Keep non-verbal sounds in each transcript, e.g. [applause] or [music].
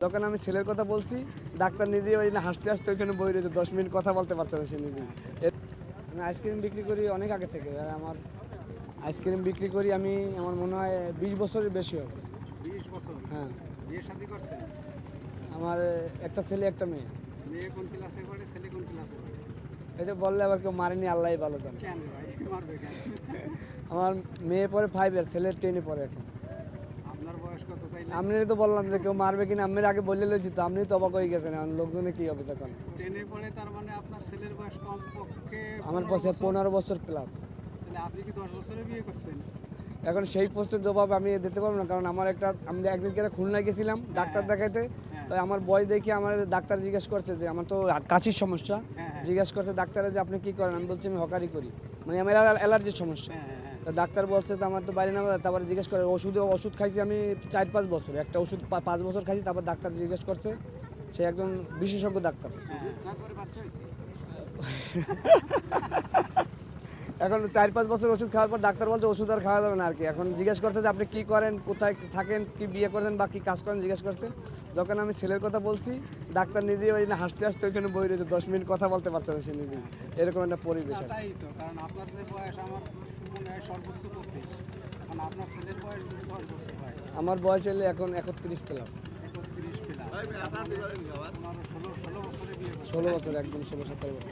যখন আমি ছেলের কথা বলছি ডাক্তার নিজে ওই না হাসতে হাসতে ওইখানে বই রয়েছে দশ মিনিট কথা বলতে পারতো না সে নিজে আমি আইসক্রিম বিক্রি করি অনেক আগে থেকে আর আমার আইসক্রিম বিক্রি করি আমি আমার মনে হয় বিশ বছরের বেশি হবে। বিশ বছর? হ্যাঁ। বিয়ে শাদী করছেন? আমার একটা ছেলে একটা মেয়ে। মেয়ে কোন ক্লাসে পড়ে ছেলে কোন ক্লাসে পড়ে? এটা বললে আবার কেউ মারেনি আল্লাহ ভালো জানে। আমার মেয়ে পরে ফাইভ ইয়ার ছেলে টেনে পরে এখন আপনার বয়স কত তাইলে আপনি তো বললাম যে কেউ মারবে কিনা আমি আগে বললে লইছি তো আপনি তো অবাক হয়ে গেছেন এখন লোকজনে কি হবে তখন? টেনে পড়ে তার মানে আপনার ছেলের বয়স আমার 15 পাশে বছর। পনেরো বছর প্লাস আপনি কি দশ বছরে বিয়ে করছেন? এখন সেই পোস্টের জবাব আমি দিতে পারব না কারণ আমার একটা আমি একদিন কেটে খুলনায় গেছিলাম ডাক্তার দেখাইতে হ্যাঁ। তো আমার বয় দেখে আমার ডাক্তার জিজ্ঞেস করছে যে আমার তো কাশির সমস্যা। হ্যাঁ, হ্যাঁ। জিজ্ঞেস করছে ডাক্তারে যে আপনি কি করেন? আমি বলছি আমি হকারি করি। মানে আমার অ্যালার্জির সমস্যা। হ্যাঁ হ্যাঁ হ্যাঁ। তো ডাক্তার বলছে তো আমার তো বাড়ি না তারপরে জিজ্ঞেস করে ওষুধে ওষুধ খাইছি আমি চার পাঁচ বছর একটা ওষুধ পাঁচ বছর খাইছি তারপর ডাক্তার জিজ্ঞেস করছে সে একজন বিশেষজ্ঞ ডাক্তার [laughs] হ্যাঁ তারপরে বাচ্চা হয়েছে এখন চার পাঁচ বছর ওষুধ খাওয়ার পর ডাক্তার বলছে ওষুধ আর খাওয়া যাবে না আর কি। এখন জিজ্ঞেস করছে যে আপনি কি করেন কোথায় থাকেন কি বিয়ে করেন বা কি কাজ করেন জিজ্ঞেস করছে। যখন আমি ছেলের কথা বলছি ডাক্তার নিজে ওই না হাসতে হাসতে ওইখানে বই রয়েছে দশ মিনিট কথা বলতে পারতো না সে নিজে। এরকম একটা পরিবেশ আর তাই তো কারণ আপনার যে বয়স আমার সর্বোচ্চ পঁচিশ। আপনার ছেলের বয়স আমার বয়স হলে এখন একত্রিশ প্লাস ষোলো বছরে, একদম ষোলো, সতেরো বছর।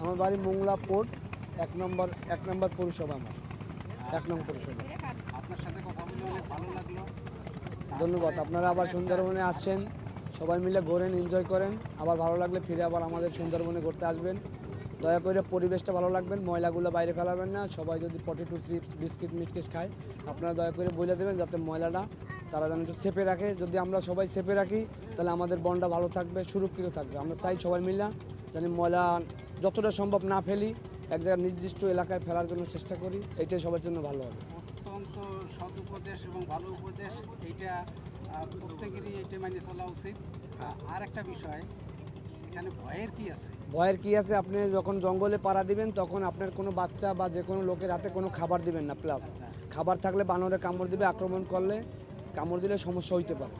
আমার বাড়ি মোংলা পোর্ট, এক নম্বর এক নম্বর পৌরসভা আমার। এক নম্বর পৌরসভা। আপনার সাথে কথা বলে ভালো লাগল ধন্যবাদ। আপনারা আবার সুন্দরবনে আসছেন। সবাই মিলে ঘোরেন এনজয় করেন। আবার ভালো লাগলে ফিরে আবার আমাদের সুন্দরবনে ঘুরতে আসবেন। দয়া করে পরিবেশটা ভালো লাগবেন ময়লাগুলো বাইরে ফেলাবেন না, সবাই যদি পটেটো চিপস বিস্কিট মিটকিস খায়, আপনারা দয়া করে বলে দেবেন যাতে ময়লাটা তারা যেন একটু চেপে রাখে। যদি আমরা সবাই চেপে রাখি, তাহলে আমাদের বনটা ভালো থাকবে, সুরক্ষিত থাকবে। আমরা চাই সবাই মিলে যেন ময়লা যতটা সম্ভব না ফেলি, এক জায়গায় নির্দিষ্ট এলাকায় ফেলার জন্য চেষ্টা করি, এটাই সবার জন্য ভালো হবে। অত্যন্ত সৎ উপদেশ এবং ভালো উপদেশ, এইটা প্রত্যেকেরই এটা মেনে চলা উচিত। আর একটা বিষয় ভয়ের কি আছে? ভয়ের কি আছে? আপনি যখন জঙ্গলে পাড়া দিবেন তখন আপনার কোনো বাচ্চা বা যে কোনো লোকের হাতে কোনো খাবার দিবেন না প্লাস আচ্ছা। খাবার থাকলে বানরে কামড় দিবে আক্রমণ করলে কামড় দিলে সমস্যা হইতে পারে।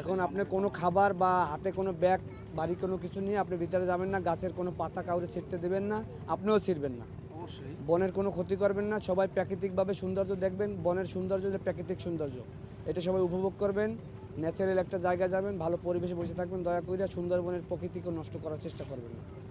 এখন আপনি কোনো খাবার বা হাতে কোনো ব্যাগ বাড়ি কোনো কিছু নিয়ে আপনি ভিতরে যাবেন না গাছের কোনো পাতা কাউরে ছিটতে দেবেন না আপনিও ছিঁড়বেন না। বনের কোনো ক্ষতি করবেন না সবাই প্রাকৃতিকভাবে সৌন্দর্য দেখবেন বনের সৌন্দর্য যে প্রাকৃতিক সৌন্দর্য। এটা সবাই উপভোগ করবেন। ন্যাচারাল একটা জায়গায় যাবেন, ভালো পরিবেশে বসে থাকবেন, দয়া করে সুন্দরবনের প্রকৃতিকে নষ্ট করার চেষ্টা করবেন না।